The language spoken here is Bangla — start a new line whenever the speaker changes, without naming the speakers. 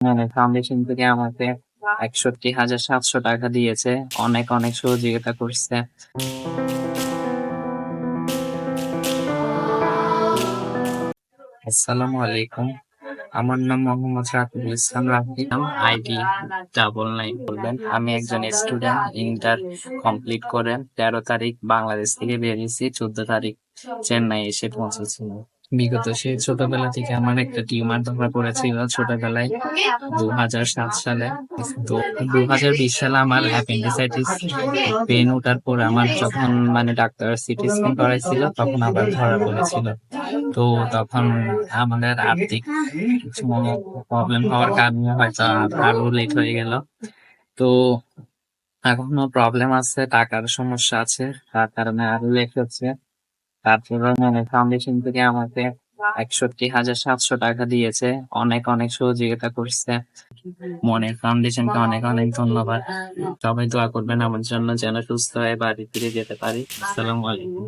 মানে ফাউন্ডেশন থেকে আমাকে একষট্টি হাজার সাতশো টাকা দিয়েছে। অনেক অনেক সহযোগিতা করছে। আসসালামু আলাইকুম। আমার নাম Mohammad Rakibul Islam Rakib ID double nine বলবেন। আমি একজন স্টুডেন্ট ইন্টার কমপ্লিট করে তেরো তারিখ বাংলাদেশ থেকে বেরিয়েছি। চোদ্দ তারিখ চেন্নাই এসে পৌঁছেছি বিগত সেই ছোটবেলা থেকে আমার একটা টিউমার ধরা পড়েছিল ছোটবেলায় দু হাজার সাত সালে। তো দু হাজার বিশ সালে আমার অ্যাপেন্ডিসাইটিস পেন ওঠার পর আমার যখন মানে ডাক্তার সিটি স্ক্যান করাইছিল, তখন আবার ধরা পড়েছিল। তো তখন আমাদের আর্থিক কিছু প্রবলেম হওয়ার কারণে হয়তো আরও লেট হয়ে গেল। তো এখনও প্রবলেম আছে, টাকার সমস্যা আছে, তার কারণে আরও লেট হচ্ছে। তারপর মানে ফাউন্ডেশন থেকে আমাকে একষট্টি হাজার সাতশো টাকা দিয়েছে। অনেক অনেক সহযোগিতা করছে। মনের ফাউন্ডেশনকে অনেক অনেক ধন্যবাদ। সবাই দোয়া করবেন আমার জন্য যেন সুস্থ হয়ে বাড়ি ফিরে যেতে পারি। আসসালামু আলাইকুম।